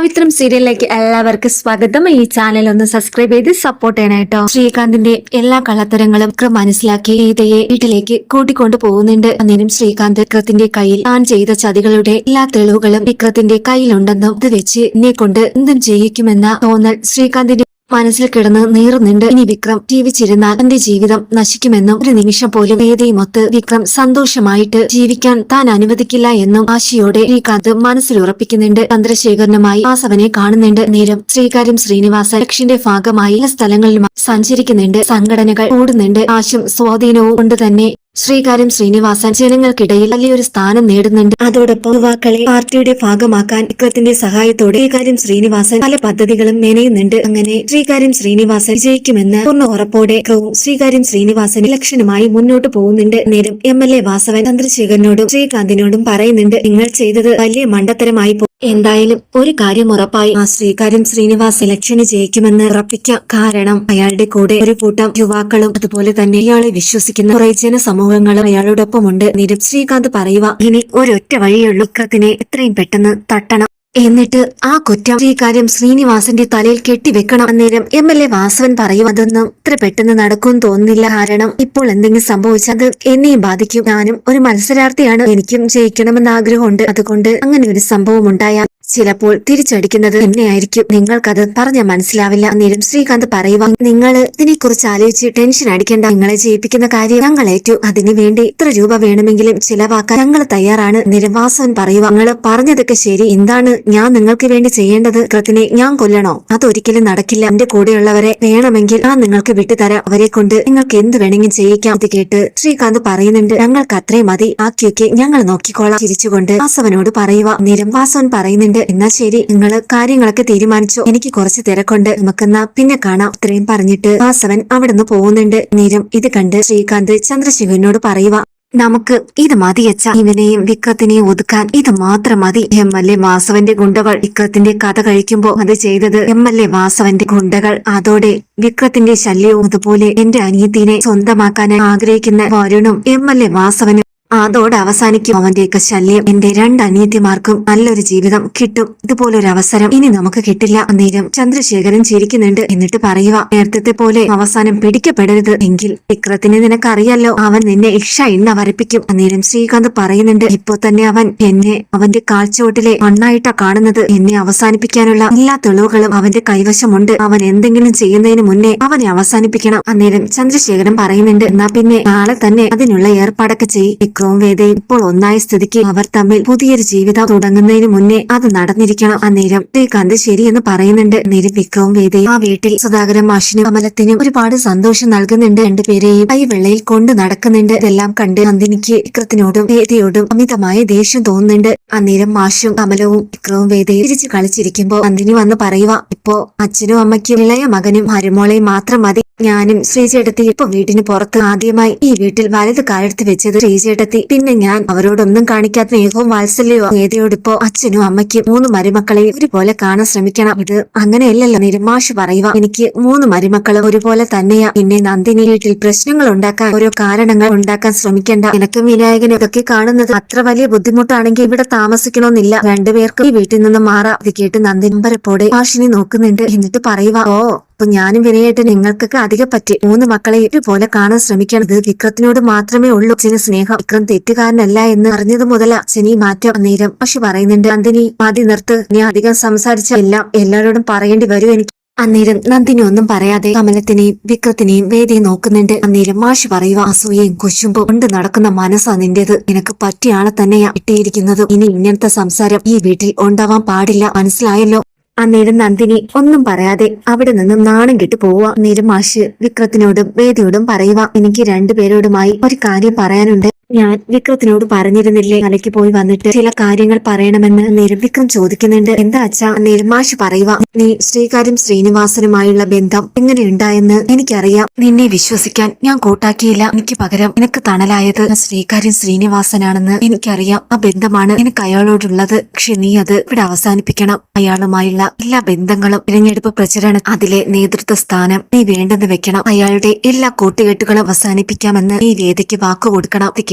പവിത്രം സീരിയലിലേക്ക് എല്ലാവർക്കും സ്വാഗതം. ഈ ചാനൽ ഒന്ന് സബ്സ്ക്രൈബ് ചെയ്ത് സപ്പോർട്ട് ചെയ്യണേട്ടോ ശ്രീകാന്തിന്റെ എല്ലാ കള്ളത്തരങ്ങളും ഒക്കെ മനസ്സിലാക്കി ഗീതയെ വീട്ടിലേക്ക് കൂട്ടിക്കൊണ്ടു പോകുന്നുണ്ട്. അന്നേരം ശ്രീകാന്ത് വിക്രത്തിന്റെ കയ്യിൽ താൻ ചെയ്ത ചതികളുടെ എല്ലാ തെളിവുകളും വിക്രത്തിന്റെ കയ്യിലുണ്ടെന്നും ഇത് വെച്ച് എന്നെ കൊണ്ട് എന്തും ചെയ്യിക്കുമെന്ന തോന്നൽ ശ്രീകാന്തിന്റെ മനസ്സിൽ കിടന്ന് നീറുന്നുണ്ട്. ഇനി വിക്രം ജീവിച്ചിരുന്നാൽ തന്റെ ജീവിതം നശിക്കുമെന്നും ഒരു നിമിഷം പോലും വേദയുമൊത്ത് വിക്രം സന്തോഷമായിട്ട് ജീവിക്കാൻ താൻ അനുവദിക്കില്ല എന്നും ആശയോടെ ശ്രീകാന്ത് മനസ്സിൽ ഉറപ്പിക്കുന്നുണ്ട്. ചന്ദ്രശേഖരനുമായി വാസവനെ കാണുന്നുണ്ട്. നേരം ശ്രീകാര്യം ശ്രീനിവാസൻ ലക്ഷിന്റെ ഭാഗമായി സ്ഥലങ്ങളിലും സഞ്ചരിക്കുന്നുണ്ട്. സംഘടനകൾ കൂടുന്നുണ്ട്. ആശും സ്വാധീനവും കൊണ്ട് തന്നെ ശ്രീകാര്യം ശ്രീനിവാസൻ ജനങ്ങൾക്കിടയിൽ വലിയൊരു സ്ഥാനം നേടുന്നുണ്ട്. അതോടൊപ്പം യുവാക്കളെ പാർട്ടിയുടെ ഭാഗമാക്കാൻ ഇക്കത്തിന്റെ സഹായത്തോടെ ശ്രീകാര്യം ശ്രീനിവാസൻ പല പദ്ധതികളും മെനയുന്നുണ്ട്. അങ്ങനെ ശ്രീകാര്യം ശ്രീനിവാസൻ വിജയിക്കുമെന്ന് പൂർണ ഉറപ്പോടെ ശ്രീകാര്യം ശ്രീനിവാസൻ ഇലക്ഷനുമായി മുന്നോട്ട് പോകുന്നുണ്ട്. നേരം എം എൽ എ വാസവൻ ചന്ദ്രശേഖരനോടും ശ്രീകാന്തിനോടും പറയുന്നുണ്ട് നിങ്ങൾ ചെയ്തത് വലിയ മണ്ടത്തരമായി പോകും എന്തായാലും ഒരു കാര്യം ഉറപ്പായി ആ ശ്രീകാര്യം ശ്രീനിവാസ് ഇലക്ഷന് ജയിക്കുമെന്ന് ഉറപ്പിക്കാം. കാരണം അയാളുടെ കൂടെ ഒരു കൂട്ടം യുവാക്കളും അതുപോലെ തന്നെ ഇയാളെ വിശ്വസിക്കുന്ന കുറേ കുറെ ജനസമൂഹങ്ങളും അയാളോടൊപ്പമുണ്ട്. നിരം ശ്രീകാന്ത് പറയുക ഇനി ഒരൊറ്റ വഴിയുള്ളൂ. ഇക്കത്തിനെ എത്രയും പെട്ടെന്ന് തട്ടണം. എന്നിട്ട് ആ കുറ്റം ശ്രീകാര്യം ശ്രീനിവാസന്റെ തലയിൽ കെട്ടിവെക്കണം അന്നേരം എം എൽ എ വാസവൻ പറയും അതൊന്നും ഇത്ര പെട്ടെന്ന് നടക്കും തോന്നുന്നില്ല. കാരണം ഇപ്പോൾ എന്തെങ്കിലും സംഭവിച്ചാൽ അത് എന്നെയും ബാധിക്കും. ഞാനും ഒരു മത്സരാർത്ഥിയാണ്. എനിക്കും ജയിക്കണമെന്ന് ആഗ്രഹമുണ്ട്. അതുകൊണ്ട് അങ്ങനെ ഒരു സംഭവം ഉണ്ടായാൽ ചിലപ്പോൾ തിരിച്ചടിക്കുന്നത് എന്നെയായിരിക്കും. നിങ്ങൾക്കത് പറഞ്ഞാൽ മനസ്സിലാവില്ല. അന്നേരം ശ്രീകാന്ത് പറയുക നിങ്ങൾ ഇതിനെക്കുറിച്ച് ആലോചിച്ച് ടെൻഷൻ അടിക്കേണ്ട. നിങ്ങളെ ജയിപ്പിക്കുന്ന കാര്യം ഞങ്ങൾ ഏറ്റു. അതിനുവേണ്ടി ഇത്ര രൂപ വേണമെങ്കിലും ചിലവാക്കാൻ ഞങ്ങൾ തയ്യാറാണ്. നിരവാസവൻ പറയുക നിങ്ങൾ പറഞ്ഞതൊക്കെ ശരി. എന്താണ് ഞാൻ നിങ്ങൾക്ക് വേണ്ടി ചെയ്യേണ്ടത്? കൃത്തിനെ ഞാൻ കൊല്ലണോ? അതൊരിക്കലും നടക്കില്ല. എന്റെ കൂടെയുള്ളവരെ വേണമെങ്കിൽ ഞാൻ നിങ്ങൾക്ക് വിട്ടുതരാം. അവരെ കൊണ്ട് നിങ്ങൾക്ക് എന്ത് വേണമെങ്കിലും ചെയ്യിക്കാം. ഇത് കേട്ട് ശ്രീകാന്ത് പറയുന്നുണ്ട് ഞങ്ങൾക്ക് അത്രയും മതി. ആക്കിയൊക്കെ ഞങ്ങൾ നോക്കിക്കോളാം. ചിരിച്ചുകൊണ്ട് വാസവനോട് പറയുക നിരം വാസവൻ പറയുന്നുണ്ട് എന്നാ ശരി നിങ്ങൾ കാര്യങ്ങളൊക്കെ തീരുമാനിച്ചു? എനിക്ക് കുറച്ച് തിരക്കുണ്ട്. നമുക്കെന്നാ പിന്നെ കാണാം. ഇത്രയും പറഞ്ഞിട്ട് വാസവൻ അവിടുന്ന് പോകുന്നുണ്ട്. നേരം ഇത് കണ്ട് ശ്രീകാന്ത് ചന്ദ്രശേഖരനോട് പറയുക നമുക്ക് ഇത് മതിയച്ച ഇവനെയും വിക്രത്തിനെയും ഒതുക്കാൻ ഇത് മാത്രം മതി. എം എൽ എ വാസവന്റെ ഗുണ്ടകൾ. വിക്രത്തിന്റെ കഥ കഴിക്കുമ്പോൾ അത് ചെയ്തത് എം എൽ എ വാസവന്റെ ഗുണ്ടകൾ. അതോടെ വിക്രത്തിന്റെ ശല്യവും അതുപോലെ എന്റെ അനിയത്തിനെ സ്വന്തമാക്കാൻ ആഗ്രഹിക്കുന്ന വരുണും എം എൽ എ വാസവനും അതോടെ അവസാനിക്കും അവന്റെയൊക്കെ ശല്യം. എന്റെ രണ്ട് അനിയത്തിമാർക്കും നല്ലൊരു ജീവിതം കിട്ടും. ഇതുപോലൊരു അവസരം ഇനി നമുക്ക് കിട്ടില്ല. അന്നേരം ചന്ദ്രശേഖരൻ ചിരിക്കുന്നുണ്ട്. എന്നിട്ട് പറയുക നേരത്തെ പോലെ അവസാനം പിടിക്കപ്പെടരുത്. എങ്കിൽ വിക്രത്തിന് നിനക്കറിയാലോ അവൻ നിന്നെ ഇഷ ഇണ്ണ വരപ്പിക്കും. അന്നേരം ശ്രീകാന്ത് പറയുന്നുണ്ട് ഇപ്പൊ തന്നെ അവൻ എന്നെ അവന്റെ കാഴ്ചവട്ടിലെ മണ്ണായിട്ടാ കാണുന്നത്. എന്നെ അവസാനിപ്പിക്കാനുള്ള എല്ലാ തെളിവുകളും അവന്റെ കൈവശമുണ്ട്. അവൻ എന്തെങ്കിലും ചെയ്യുന്നതിന് മുന്നേ അവനെ അവസാനിപ്പിക്കണം. അന്നേരം ചന്ദ്രശേഖരൻ പറയുന്നുണ്ട് എന്നാ പിന്നെ നാളെ തന്നെ അതിനുള്ള ഏർപ്പാടൊക്കെ ചെയ്യും. വിക്രവും വേദയും ഇപ്പോൾ ഒന്നായ സ്ഥിതിക്ക് അവർ തമ്മിൽ പുതിയൊരു ജീവിതം തുടങ്ങുന്നതിന് മുന്നേ അത് നടന്നിരിക്കണം അന്നേരം ശ്രീകാന്ത് ശരിയെന്ന് പറയുന്നുണ്ട്. നേരം വിക്രവും വേദയും ആ വീട്ടിൽ സുധാകരൻ മാഷിനും അമലത്തിനും ഒരുപാട് സന്തോഷം നൽകുന്നുണ്ട് രണ്ടുപേരെയും കൈവെള്ളയിൽ കൊണ്ട് നടക്കുന്നുണ്ട്. ഇതെല്ലാം കണ്ട് നന്ദിനിക്ക് വിക്രത്തിനോടും വേദയോടും അമിതമായ ദേഷ്യം തോന്നുന്നുണ്ട്. അന്നേരം മാഷും കമലവും വിക്രവും വേദയും തിരിച്ചു കളിച്ചിരിക്കുമ്പോ നന്ദിനി വന്ന് പറയുക ഇപ്പോ അച്ഛനും അമ്മയ്ക്കും ഇളയ മകനും മരുമോളെയും മാത്രം മതി. ഞാനും ശ്രീചേട്ടത്തി ഇപ്പൊ വീട്ടിന് പുറത്ത് ആദ്യമായി ഈ വീട്ടിൽ വലത് കാലെടുത്ത് വെച്ചത് ശ്രീചേട്ടത്തി. പിന്നെ ഞാൻ അവരോടൊന്നും കാണിക്കാത്ത ഏകവും വാത്സല്യോ ഏതയോടിപ്പോ അച്ഛനും അമ്മയ്ക്കും മൂന്ന് മരുമക്കളെയും ഒരുപോലെ കാണാൻ ശ്രമിക്കണം. ഇത് അങ്ങനെയല്ലല്ലോ നിരുമാഷ് പറയുക. എനിക്ക് മൂന്ന് മരുമക്കളും ഒരുപോലെ തന്നെയാ. പിന്നെ നന്ദിനി വീട്ടിൽ പ്രശ്നങ്ങൾ ഉണ്ടാക്കാൻ ഓരോ കാരണങ്ങൾ ഉണ്ടാക്കാൻ ശ്രമിക്കേണ്ട. എനക്കും വിനായകനും ഇതൊക്കെ കാണുന്നത് അത്ര വലിയ ബുദ്ധിമുട്ടാണെങ്കിൽ ഇവിടെ താമസിക്കണമെന്നില്ല. രണ്ടുപേർക്കും ഈ വീട്ടിൽ നിന്ന് മാറാം. ഇത് കേട്ട് നന്ദിനമ്പരപ്പോടെ മാഷിനെ നോക്കുന്നുണ്ട്. എന്നിട്ട് പറയുക ഓ അപ്പൊ ഞാനും വിനയായിട്ട് നിങ്ങൾക്കൊക്കെ അധികം പറ്റി. മൂന്ന് മക്കളെ ഇതുപോലെ കാണാൻ ശ്രമിക്കണം ഇത് വിക്രത്തിനോട് മാത്രമേ ഉള്ളൂ. അച്ഛന് സ്നേഹം വിക്രം തെറ്റുകാരനല്ല എന്ന് അറിഞ്ഞത് മുതൽ അച്ഛനെ മാറ്റം നേരം. പക്ഷെ പറയുന്നുണ്ട് നന്ദിനി മതി നിർത്ത്. നീ അധികം സംസാരിച്ച എല്ലാം എല്ലാവരോടും പറയേണ്ടി വരും എനിക്ക്. അന്നേരം നന്ദിനി ഒന്നും പറയാതെ കമലത്തിനെയും വിക്രത്തിനെയും വേദിയെ നോക്കുന്നുണ്ട്. അന്നേരം മാഷി പറയുക അസൂയയും കുശുമ്പും കൊണ്ട് നടക്കുന്ന മനസ്സാ നിന്റേത്. നിനക്ക് പറ്റിയ ആളെ തന്നെയാ ഇട്ടിയിരിക്കുന്നത്. ഇനി ഇങ്ങനത്തെ സംസാരം ഈ വീട്ടിൽ ഉണ്ടാവാൻ പാടില്ല. മനസ്സിലായല്ലോ? അന്നേരം നന്ദിനി ഒന്നും പറയാതെ അവിടെ നിന്നും നാണം കെട്ടു പോവുക. അന്നേരം മാഷ് വിക്രത്തിനോടും വേദിയോടും പറയുക എനിക്ക് രണ്ടുപേരോടുമായി ഒരു കാര്യം പറയാനുണ്ട്. ഞാൻ വിക്രത്തിനോട് പറഞ്ഞിരുന്നില്ലേ? മലയ്ക്ക് പോയി വന്നിട്ട് ചില കാര്യങ്ങൾ പറയണമെന്ന് നേരം വിക്രം ചോദിക്കുന്നുണ്ട്. എന്താ അച്ഛാ? നിർമാഷ് മാഷ് പറയുക നീ ശ്രീകാര്യം ശ്രീനിവാസനുമായുള്ള ബന്ധം എങ്ങനെയുണ്ടായെന്ന് എനിക്കറിയാം. നിന്നെ വിശ്വസിക്കാൻ ഞാൻ കൂട്ടാക്കിയില്ല. എനിക്ക് പകരം നിനക്ക് തണലായത് ശ്രീകാര്യം ശ്രീനിവാസനാണെന്ന് എനിക്കറിയാം. ആ ബന്ധമാണ് എനിക്ക് അയാളോടുള്ളത്. പക്ഷെ നീ അത് ഇവിടെ അവസാനിപ്പിക്കണം. അയാളുമായുള്ള എല്ലാ ബന്ധങ്ങളും തിരഞ്ഞെടുപ്പ് പ്രചരണം അതിലെ നേതൃത്വ സ്ഥാനം നീ വേണ്ടെന്ന് വെക്കണം. അയാളുടെ എല്ലാ കൂട്ടുകെട്ടുകളും അവസാനിപ്പിക്കാമെന്ന് നീ വേദിക്ക് വാക്കു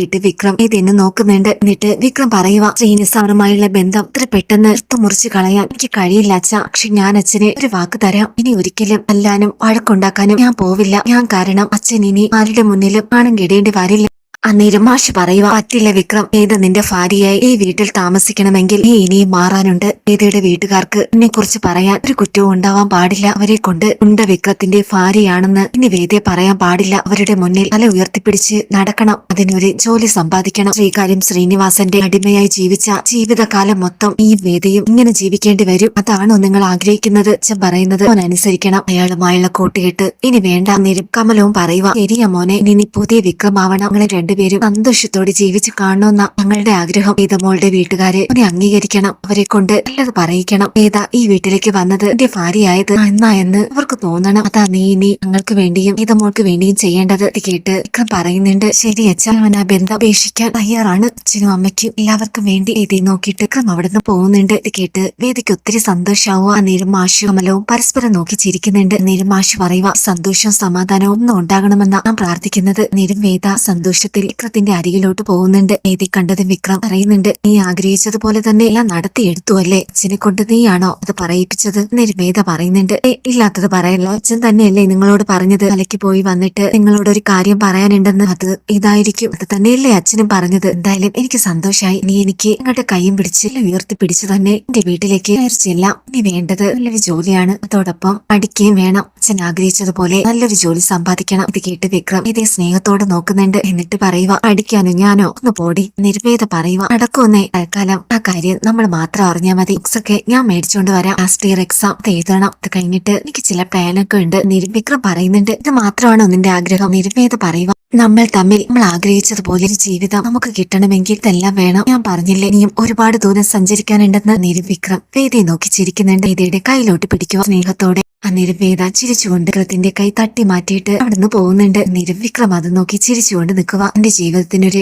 കേട്ട് വിക്രം ഇതെന്നെ നോക്കുന്നുണ്ട്. എന്നിട്ട് വിക്രം പറയുക ശ്രീനിസാറുമായുള്ള ബന്ധം ഇത്ര പെട്ടെന്ന് മുറിച്ച് കളയാൻ എനിക്ക് കഴിയില്ല അച്ഛാ. പക്ഷെ ഞാൻ അച്ഛനെ ഒരു വാക്ക് തരാം. ഇനി ഒരിക്കലും അല്ലാനും വഴക്കുണ്ടാക്കാനും ഞാൻ പോവില്ല. ഞാൻ കാരണം അച്ഛൻ ഇനി ആരുടെ മുന്നിലും പണം കെടേണ്ടി വരില്ല. അന്നേരം മാഷ് പറയുക പറ്റില്ല വിക്രം ഏത് നിന്റെ ഭാര്യയായി ഈ വീട്ടിൽ താമസിക്കണമെങ്കിൽ നീ ഇനിയും മാറാനുണ്ട്. ഏതയുടെ വീട്ടുകാർക്ക് എന്നെ കുറിച്ച് പറയാൻ ഒരു കുറ്റവും ഉണ്ടാവാൻ പാടില്ല. അവരെ കൊണ്ട് ഉണ്ട വിക്രത്തിന്റെ ഭാര്യയാണെന്ന് ഇനി വേദയെ പറയാൻ പാടില്ല. അവരുടെ മുന്നിൽ തല ഉയർത്തിപ്പിടിച്ച് നടക്കണം. അതിനൊരു ജോലി സമ്പാദിക്കണം. ശ്രീകാര്യം ശ്രീനിവാസന്റെ അടിമയായി ജീവിച്ച ജീവിതകാലം മൊത്തം ഈ വേദയും ഇങ്ങനെ ജീവിക്കേണ്ടി വരും. അതാണോ നിങ്ങൾ ആഗ്രഹിക്കുന്നത്? അച്ഛൻ പറയുന്നത് മോൻ അനുസരിക്കണം അയാളുമായുള്ള കൂട്ടുകെട്ട് ഇനി വേണ്ട. നേരം കമലവും പറയുക ശരിയാ മോനെ ഇനി പുതിയ വിക്രമാവണം. ഞങ്ങളെ രണ്ടുപേരും സന്തോഷത്തോടെ ജീവിച്ചു കാണണമെന്ന ഞങ്ങളുടെ ആഗ്രഹം. വേദമോളുടെ വീട്ടുകാരെ അവനെ അംഗീകരിക്കണം. അവരെ കൊണ്ട് നല്ലത് പറയിക്കണം. വേദ ഈ വീട്ടിലേക്ക് വന്നത്? എന്റെ ഭാര്യയായത് എന്നാ എന്ന് അവർക്ക് തോന്നണം. അതാ നീ ഇനി ഞങ്ങൾക്ക് വേണ്ടിയും വേദമോൾക്ക് വേണ്ടിയും ചെയ്യേണ്ടത്? കേട്ട് വിക്രം പറയുന്നുണ്ട് ശരി അച്ഛൻ അവൻ ആ ബന്ധം അപേക്ഷിക്കാൻ തയ്യാറാണ്. അച്ഛനും അമ്മയ്ക്കും എല്ലാവർക്കും വേണ്ടി വേദി നോക്കിയിട്ട് വിക്രം അവിടെ നിന്ന് പോകുന്നുണ്ട്. ഇത് കേട്ട് വേദിക്ക് ഒത്തിരി സന്തോഷാവും. ആ നേരം കമലവും പരസ്പരം നോക്കി ചിരിക്കുന്നുണ്ട്. നേരം മാഷു പറയുക സന്തോഷവും സമാധാനവും ഒന്നും ഉണ്ടാകണമെന്ന ഞാൻ പ്രാർത്ഥിക്കുന്നത്. നേരം വേദ സന്തോഷത്തിൽ വിക്രത്തിന്റെ അരികിലോട്ട് പോകുന്നുണ്ട്. നേതി കണ്ടത് വിക്രം പറയുന്നുണ്ട് നീ ആഗ്രഹിച്ചതുപോലെ തന്നെ എല്ലാം നടത്തിയെടുത്തു അല്ലേ? അച്ഛനെ കൊണ്ട് നീയാണോ അത് പറയിപ്പിച്ചത്? നിർവേദ വേദ പറയുന്നുണ്ട് ഇല്ലാത്തത് പറയല്ലോ അച്ഛൻ തന്നെയല്ലേ നിങ്ങളോട് പറഞ്ഞത്? കലയ്ക്ക് പോയി വന്നിട്ട് നിങ്ങളോട് ഒരു കാര്യം പറയാനുണ്ടെന്ന് അത് ഇതായിരിക്കും. അത് തന്നെയല്ലേ അച്ഛനും പറഞ്ഞത്. എന്തായാലും എനിക്ക് സന്തോഷമായി നീ എനിക്ക് നിങ്ങളുടെ കൈയും പിടിച്ച് ഉയർത്തി പിടിച്ച് തന്നെ എന്റെ വീട്ടിലേക്ക് കയറിച്ചെല്ലാം നീ വേണ്ടത് നല്ലൊരു ജോലിയാണ്. അതോടൊപ്പം പഠിക്കുകയും വേണം. അച്ഛൻ ആഗ്രഹിച്ചതുപോലെ നല്ലൊരു ജോലി സമ്പാദിക്കണം. ഇത് കേട്ട് വിക്രം ഇതേ സ്നേഹത്തോടെ നോക്കുന്നുണ്ട്. എന്നിട്ട് പറയുക അടിക്കാനും ഞാനോ ഒന്ന് പോടി. നിർവേദ പറയുക അടക്കുമെന്നേ തൽക്കാലം. ആ കാര്യം നമ്മൾ മാത്രം അറിഞ്ഞാൽ മതി. ഒക്കെ ഞാൻ മേടിച്ചുകൊണ്ട് വരാം. ലാസ്റ്റ് ഇയർ എക്സാം എഴുതണം. അത് കഴിഞ്ഞിട്ട് എനിക്ക് ചില പ്ലാനൊക്കെ ഉണ്ട്. നിർവിക്രം പറയുന്നുണ്ട്. ഇത് മാത്രമാണ് നിന്റെ ആഗ്രഹം. നിർവേദ പറയുക നമ്മൾ തമ്മിൽ നമ്മൾ ആഗ്രഹിച്ചതുപോലെ ഒരു ജീവിതം നമുക്ക് കിട്ടണമെങ്കിൽ ഇതെല്ലാം വേണം. ഞാൻ പറഞ്ഞില്ലേ ഇനിയും ഒരുപാട് ദൂരം സഞ്ചരിക്കാനുണ്ടെന്ന്? നിരുവിക്രം വേദിയെ നോക്കി ചിരിക്കുന്നുണ്ട്. വേദിയുടെ കയ്യിലോട്ട് പിടിക്കുക. സ്നേഹത്തോടെ അന്നേരം വേദ ചിരിച്ചുകൊണ്ട് വിക്രത്തിന്റെ കൈ തട്ടി മാറ്റിയിട്ട് അവിടുന്ന് പോകുന്നുണ്ട്. നിരവിക്രം അത് നോക്കി ചിരിച്ചുകൊണ്ട് നിൽക്കുക. എന്റെ ജീവിതത്തിനൊരു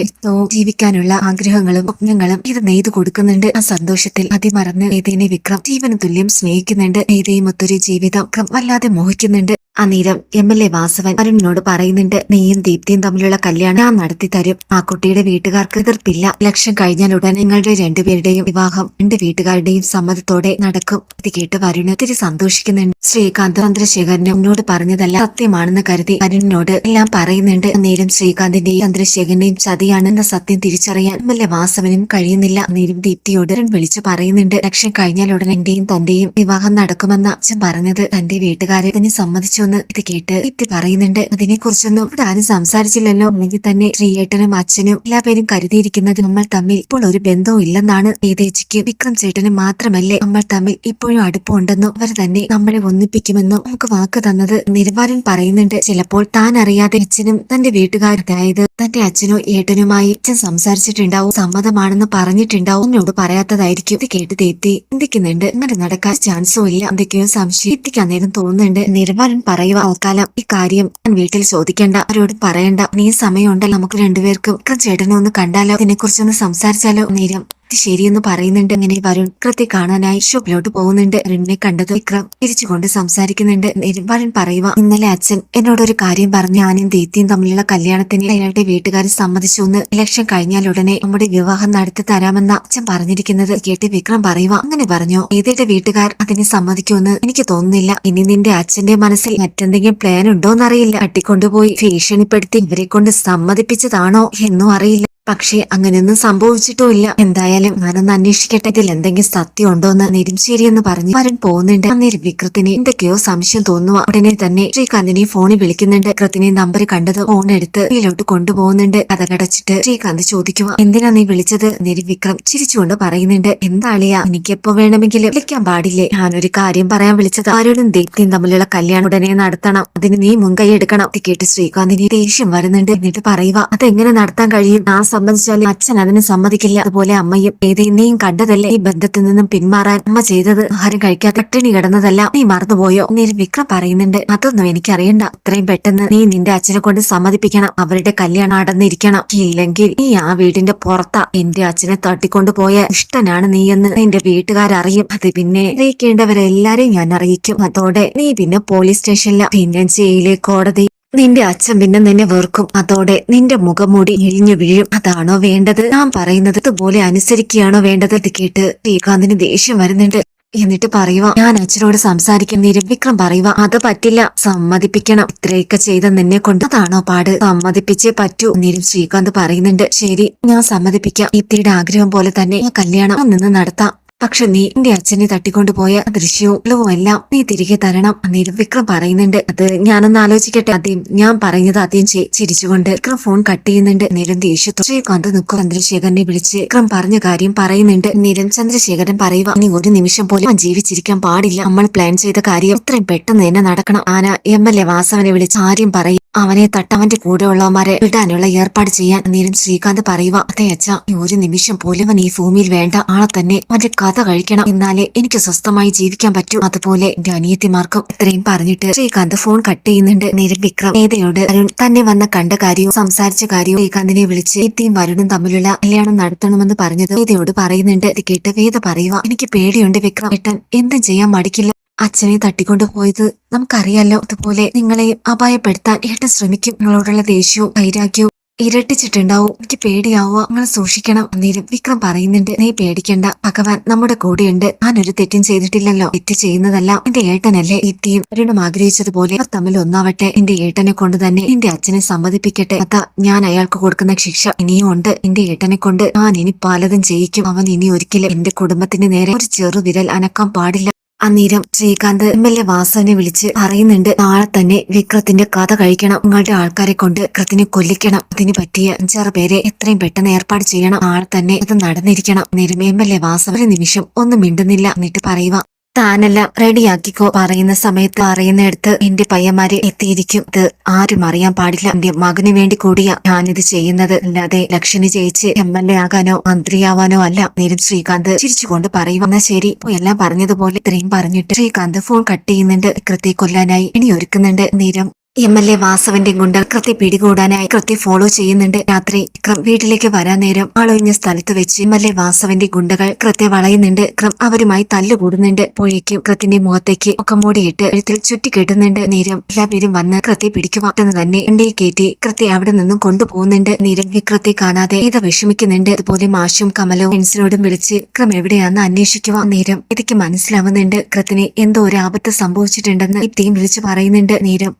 ജീവിക്കാനുള്ള ആഗ്രഹങ്ങളും സ്വപ്നങ്ങളും ഇത് നെയ്തു കൊടുക്കുന്നുണ്ട്. ആ സന്തോഷത്തിൽ അതിമറന്ന് ഏതേനെ വിക്രം ജീവന് തുല്യം സ്നേഹിക്കുന്നുണ്ട്. വേദയും ഒത്തൊരു ജീവിതം വല്ലാതെ മോഹിക്കുന്നുണ്ട്. അന്നേരം എം എൽ എ വാസവൻ അരുണിനോട് പറയുന്നുണ്ട് നീയും ദീപ്തിയും തമ്മിലുള്ള കല്യാണം ഞാൻ നടത്തി തരും. ആ കുട്ടിയുടെ വീട്ടുകാർക്ക് എതിർപ്പില്ല. ലക്ഷം കഴിഞ്ഞാൽ ഉടൻ നിങ്ങളുടെ രണ്ടുപേരുടെയും വിവാഹം രണ്ട് വീട്ടുകാരുടെയും സമ്മതത്തോടെ നടക്കും. ഇത് കേട്ട് വരുണ് ഒത്തിരി സന്തോഷിക്കുന്നുണ്ട്. ശ്രീകാന്ത് ചന്ദ്രശേഖരന് എന്നോട് പറഞ്ഞതല്ല സത്യമാണെന്ന് കരുതി അരുണിനോട് എല്ലാം പറയുന്നുണ്ട്. അന്നേരം ശ്രീകാന്തിന്റെയും ചന്ദ്രശേഖരന്റെയും ചതിയാണെന്ന സത്യം തിരിച്ചറിയാൻ എം എൽ എ വാസവനും കഴിയുന്നില്ല. അന്നേരം ദീപ്തിയോട് വിളിച്ചു പറയുന്നുണ്ട് ലക്ഷം കഴിഞ്ഞാൽ ഉടൻ എന്റെയും തന്റെയും വിവാഹം നടക്കുമെന്ന അച്ഛൻ പറഞ്ഞത് തന്റെ വീട്ടുകാരെ തന്നെ സമ്മതിച്ചു എന്ന് ഇത് കേട്ട് ഇത് പറയുന്നുണ്ട്. അതിനെ കുറിച്ചൊന്നും താനും സംസാരിച്ചില്ലല്ലോ. അല്ലെങ്കിൽ തന്നെ ശ്രീയേട്ടനും അച്ഛനും എല്ലാ പേരും കരുതിയിരിക്കുന്നത് നമ്മൾ തമ്മിൽ ഇപ്പോൾ ഒരു ബന്ധവും ഇല്ലെന്നാണ് ഏതേച്ചിക്ക് വിക്രം ചേട്ടനും മാത്രമല്ലേ നമ്മൾ തമ്മിൽ ഇപ്പോഴും അടുപ്പമുണ്ടെന്നും അവർ തന്നെ നമ്മളെ ഒന്നിപ്പിക്കുമെന്നും നമുക്ക് വാക്ക് തന്നത് നിലവാരൻ പറയുന്നുണ്ട്. ചിലപ്പോൾ താൻ അറിയാതെ അച്ഛനും തന്റെ വീട്ടുകാർക്കായത് തന്റെ അച്ഛനോ ഏട്ടനുമായി അച്ഛൻ സംസാരിച്ചിട്ടുണ്ടാവും സമ്മതമാണെന്ന് പറഞ്ഞിട്ടുണ്ടാവും എന്നോട് പറയാത്തതായിരിക്കും. ഇത് കേട്ട് ദീപ്തി ചിന്തിക്കുന്നുണ്ട്. അങ്ങനെ നടക്കാൻ ചാൻസും ഇല്ല. എന്തൊക്കെയോ സംശയം എത്തിക്കാൻ നേരം തോന്നുന്നുണ്ട്. നിലവാരൻ പറയുക നോക്കാലം ഈ കാര്യം ഞാൻ വീട്ടിൽ ചോദിക്കണ്ട അവരോട് പറയണ്ട. നീ സമയമുണ്ടല്ലോ നമുക്ക് രണ്ടുപേർക്കും. ചേട്ടനെ ഒന്ന് കണ്ടാലോ? ഇതിനെ കുറിച്ചൊന്ന് സംസാരിച്ചാലോ? നേരം ശരിയെന്ന് പറയുന്നുണ്ട്. അങ്ങനെ വരുൺ വിക്രത്തെ കാണാനായി ഷോപ്പിലോട്ട് പോകുന്നുണ്ട്. വരുണിനെ കണ്ടത് വിക്രം തിരിച്ചുകൊണ്ട് സംസാരിക്കുന്നുണ്ട്. വരുൺ പറയുക ഇന്നലെ അച്ഛൻ എന്നോടൊരു കാര്യം പറഞ്ഞ്. ഞാനും ദീപ്തിയും തമ്മിലുള്ള കല്യാണത്തിന് അയാളുടെ വീട്ടുകാരെ സമ്മതിച്ചു എന്ന് ഇലക്ഷൻ കഴിഞ്ഞാൽ ഉടനെ നമ്മുടെ വിവാഹം നടത്തി തരാമെന്ന അച്ഛൻ പറഞ്ഞിരിക്കുന്നത് കേട്ട് വിക്രം പറയുക അങ്ങനെ പറഞ്ഞു? ഏതയുടെ വീട്ടുകാർ അതിനെ സമ്മതിക്കുമെന്ന് എനിക്ക് തോന്നുന്നില്ല. ഇനി നിന്റെ അച്ഛന്റെ മനസ്സിൽ മറ്റെന്തെങ്കിലും പ്ലാൻ ഉണ്ടോന്നറിയില്ല. തട്ടിക്കൊണ്ടുപോയി ഭീഷണിപ്പെടുത്തി ഇവരെ കൊണ്ട് സമ്മതിപ്പിച്ചതാണോ എന്നും അറിയില്ല. പക്ഷേ അങ്ങനെയൊന്നും സംഭവിച്ചിട്ടുമില്ല. എന്തായാലും ഞാനൊന്ന് അന്വേഷിക്കട്ടെ. ഇതിൽ എന്തെങ്കിലും സത്യം ഉണ്ടോ എന്ന് നെരുംശേരി എന്ന് പറഞ്ഞു വരൻ പോകുന്നുണ്ട്. അന്നേരം വിക്രത്തിന് എന്തൊക്കെയോ സംശയം തോന്നുക ഉടനെ തന്നെ ശ്രീകാന്തിനെ ഫോണിൽ വിളിക്കുന്നുണ്ട്. വിക്രത്തിനെ നമ്പർ കണ്ടത് ഫോൺ എടുത്ത് വീട്ടിലോട്ട് കൊണ്ടുപോകുന്നുണ്ട്. കഥ കടച്ചിട്ട് ശ്രീകാന്ത് ചോദിക്കുക എന്തിനാ നീ വിളിച്ചത്? നേരം വിക്രം ചിരിച്ചുകൊണ്ട് പറയുന്നുണ്ട് എന്താളിയാ എനിക്കെപ്പോ വേണമെങ്കിലും വിളിക്കാൻ പാടില്ലേ? ഞാനൊരു കാര്യം പറയാൻ വിളിച്ചത് ആരോടും ദൈത്യം തമ്മിലുള്ള കല്യാണം ഉടനെ നടത്തണം. അതിന് നീ മുൻകൈ എടുക്കണം. കേട്ട് ശ്രീകാന്തിനെ ദേഷ്യം വരുന്നുണ്ട്. എന്നിട്ട് പറയുക അതെങ്ങനെ നടത്താൻ കഴിയും? ആ സംബന്ധിച്ചാൽ അച്ഛൻ അതിന് സമ്മതിക്കില്ല. അതുപോലെ അമ്മയും ഏതെന്നെയും കണ്ടതല്ലേ? ഈ ബന്ധത്തിൽ നിന്നും പിന്മാറാൻ അമ്മ ചെയ്തത് ആരും കഴിക്കാതെ പട്ടിണി കിടന്നതല്ല. നീ മറന്നുപോയോ? നേരെ വിക്രം പറയുന്നുണ്ട്. അതൊന്നും എനിക്കറിയണ്ട. അത്രയും പെട്ടെന്ന് നീ നിന്റെ അച്ഛനെ കൊണ്ട് സമ്മതിപ്പിക്കണം. അവരുടെ കല്യാണം അടന്നിരിക്കണം ഇല്ലെങ്കിൽ നീ ആ വീടിന്റെ പുറത്താ. എന്റെ അച്ഛനെ തട്ടിക്കൊണ്ടുപോയ ഇഷ്ടനാണ് നീ എന്ന് നിന്റെ വീട്ടുകാരറിയും. അത് പിന്നെ അറിയിക്കേണ്ടവരെല്ലാരെയും ഞാൻ അറിയിക്കും. അതോടെ നീ പിന്നെ പോലീസ് സ്റ്റേഷനില. പിന്നെ ജയിലെ കോടതി നിന്റെ അച്ഛൻ പിന്നെ നിന്നെ വെറുക്കും. അതോടെ നിന്റെ മുഖംമൂടി ഇഴിഞ്ഞു വീഴും. അതാണോ വേണ്ടത്? ഞാൻ പറയുന്നത് ഇതുപോലെ അനുസരിക്കുകയാണോ വേണ്ടത്? ഇത് കേട്ട് ശ്രീകാന്തിന് ദേഷ്യം വരുന്നുണ്ട്. എന്നിട്ട് പറയുക ഞാൻ അച്ഛനോട് സംസാരിക്കാൻ നിരവിക്രം പറയുക അത് പറ്റില്ല. സമ്മതിപ്പിക്കണം. ഇത്രയൊക്കെ ചെയ്ത നിന്നെ കൊണ്ട് അതാണോ പാട്? സമ്മതിപ്പിച്ചേ പറ്റൂ. നിരും ശ്രീകാന്ത് പറയുന്നുണ്ട് ശരി ഞാൻ സമ്മതിപ്പിക്കാം. ഇത്തിയുടെ ആഗ്രഹം പോലെ തന്നെ കല്യാണം നിന്ന് നടത്താം. പക്ഷെ നീ എന്റെ അച്ഛനെ തട്ടിക്കൊണ്ടുപോയ ദൃശ്യവും ഉള്ളവും എല്ലാം നീ തിരികെ തരണം അന്നേരം വിക്രം പറയുന്നുണ്ട്. അത് ഞാനൊന്ന് ആലോചിക്കട്ടെ. ആദ്യം ഞാൻ പറഞ്ഞത് ആദ്യം ചിരിച്ചുകൊണ്ട് വിക്രം ഫോൺ കട്ട് ചെയ്യുന്നുണ്ട്. നേരം ദേഷ്യത്തോ ശ്രീകാന്ത് നിൽക്കും. ചന്ദ്രശേഖരനെ വിളിച്ച് വിക്രം പറഞ്ഞ കാര്യം പറയുന്നുണ്ട്. നേരം ചന്ദ്രശേഖരൻ പറയുക ഇനി ഒരു നിമിഷം പോലും ജീവിച്ചിരിക്കാൻ പാടില്ല. നമ്മൾ പ്ലാൻ ചെയ്ത കാര്യം എത്രയും പെട്ടെന്ന് തന്നെ നടക്കണം. ആന എം എൽ എ വാസവനെ വിളിച്ച് ആര്യം പറയും അവനെ തട്ടവന്റെ കൂടെയുള്ളവന്മാരെ വിടാനുള്ള ഏർപ്പാട് ചെയ്യാൻ. നേരം ശ്രീകാന്ത് പറയുക അതെ അച്ഛ ഒരു നിമിഷം പോലും അവൻ ഈ ഭൂമിയിൽ വേണ്ട. ആളെ തന്നെ അവന്റെ കഥ കഴിക്കണം. എന്നാലേ എനിക്ക് സ്വസ്ഥമായി ജീവിക്കാൻ പറ്റൂ. അതുപോലെ എന്റെ അനിയത്തിമാർക്കും ഇത്രയും പറഞ്ഞിട്ട് ശ്രീകാന്ത് ഫോൺ കട്ട് ചെയ്യുന്നുണ്ട്. നേരം വിക്രം നേതയോട് അരുൺ തന്നെ വന്ന കണ്ട കാര്യവും സംസാരിച്ച കാര്യവും ശ്രീകാന്തിനെ വിളിച്ച് ഇത്തിയും വരുണും തമ്മിലുള്ള കല്യാണം നടത്തണമെന്ന് പറഞ്ഞത് വേദയോട് പറയുന്നുണ്ട്. ഇത് കേട്ട് വേദ പറയുക എനിക്ക് പേടിയുണ്ട് വിക്രം. ഏട്ടൻ എന്തും ചെയ്യാൻ മടിക്കില്ല. അച്ഛനെ തട്ടിക്കൊണ്ടുപോയത് നമുക്കറിയാലോ. അതുപോലെ നിങ്ങളെ അപായപ്പെടുത്താൻ ഏട്ടൻ ശ്രമിക്കും. നിങ്ങളോടുള്ള ദേഷ്യവും വൈരാഗ്യവും ഇരട്ടിച്ചിട്ടുണ്ടാവും. എനിക്ക് പേടിയാവുക. അങ്ങനെ സൂക്ഷിക്കണം അന്നേരം വിക്രം പറയുന്നുണ്ട്. നീ പേടിക്കണ്ട. ഭഗവാൻ നമ്മുടെ കൂടെയുണ്ട്. ഞാനൊരു തെറ്റും ചെയ്തിട്ടില്ലല്ലോ. തെറ്റ് ചെയ്യുന്നതല്ല. എന്റെ ഏട്ടനല്ലേ ഇത്തിയും അരുണും ആഗ്രഹിച്ചതുപോലെ അവർ തമ്മിൽ ഒന്നാവട്ടെ. എന്റെ ഏട്ടനെ കൊണ്ട് തന്നെ എന്റെ അച്ഛനെ സമ്മതിപ്പിക്കട്ടെ. അതാ ഞാൻ അയാൾക്ക് കൊടുക്കുന്ന ശിക്ഷ ഇനിയും ഉണ്ട്. എന്റെ ഏട്ടനെ കൊണ്ട് ഞാൻ ഇനി പലതും ചെയ്യിക്കും. അവൻ ഇനി ഒരിക്കലും എന്റെ കുടുംബത്തിന് നേരെ ഒരു ചെറുവിരൽ അനക്കാൻ പാടില്ല. അന്നേരം ശ്രീകാന്ത് എം എൽ എ വാസവനെ വിളിച്ച് പറയുന്നുണ്ട് നാളെ തന്നെ വിക്രത്തിന്റെ കഥ കഴിക്കണം. നിങ്ങളുടെ ആൾക്കാരെ കൊണ്ട് വിക്രത്തിനെ കൊല്ലിക്കണം. അതിന് പറ്റിയ അഞ്ചാറ് പേരെ എത്രയും പെട്ടെന്ന് ഏർപ്പാട് ചെയ്യണം. നാളെ തന്നെ അത് നടന്നിരിക്കണം. നേരം എം എൽ എ വാസവ നിമിഷം ഒന്നും മിണ്ടുന്നില്ല. എന്നിട്ട് പറയുക താനെല്ലാം റെഡിയാക്കിക്കോ. പറയുന്ന സമയത്ത് പറയുന്നിടത്ത് എന്റെ പയ്യന്മാരെ എത്തിയിരിക്കും. ഇത് ആരും അറിയാൻ പാടില്ല. എന്റെ മകന് വേണ്ടി കൂടിയാ ഞാനിത് ചെയ്യുന്നത്. അല്ലാതെ ലക്ഷ്മി ജയിച്ച് എം എൽ എ ആകാനോ മന്ത്രിയാവാനോ അല്ല. നേരം ശ്രീകാന്ത് ചിരിച്ചുകൊണ്ട് പറയും. എന്നാ ശരി. എല്ലാം പറഞ്ഞതുപോലെ ഇത്രയും പറഞ്ഞിട്ട് ശ്രീകാന്ത് ഫോൺ കട്ട് ചെയ്യുന്നുണ്ട്. കൃത്യെ കൊല്ലാനായി ഇനി ഒരുക്കുന്നുണ്ട്. നേരം എം എൽ എ വാസവന്റെ ഗുണ്ട കൃത്യ പിടികൂടാനായി കൃത്യ ഫോളോ ചെയ്യുന്നുണ്ട്. രാത്രി ക്രം വീട്ടിലേക്ക് വരാൻ നേരം ആളൊഴിഞ്ഞ സ്ഥലത്ത് വെച്ച് എം എൽ എ വാസവന്റെ ഗുണ്ടകൾ കൃത്യ വളയുന്നുണ്ട്. ക്രം അവരുമായി തല്ലുകൂടുന്നുണ്ട്. പോഴേക്കും കൃത്തിന്റെ മുഖത്തേക്ക് ഒക്കെ മൂടിയിട്ട് എഴുത്തിൽ ചുറ്റിക്കെട്ടുന്നുണ്ട്. നേരം എല്ലാവരും വന്ന് കൃത്യ പിടിക്കുവാട്ടെന്ന് തന്നെ എണ്ണയിൽ കയറ്റി കൃത്യ അവിടെ നിന്നും കൊണ്ടുപോകുന്നുണ്ട്. നേരം വിക്രത്തെ കാണാതെ ഇത് വിഷമിക്കുന്നുണ്ട്. അതുപോലെ മാഷും കമലവും ഫ്രണ്ട്സിനോടും വിളിച്ച് ക്രം എവിടെയാണെന്ന് അന്വേഷിക്കുക. നേരം ഇതൊക്കെ മനസ്സിലാവുന്നുണ്ട്. കൃത്തിന് എന്തോ ഒരു ആപത്ത് സംഭവിച്ചിട്ടുണ്ടെന്ന് ഇത്തിയും വിളിച്ചു പറയുന്നുണ്ട്. നേരം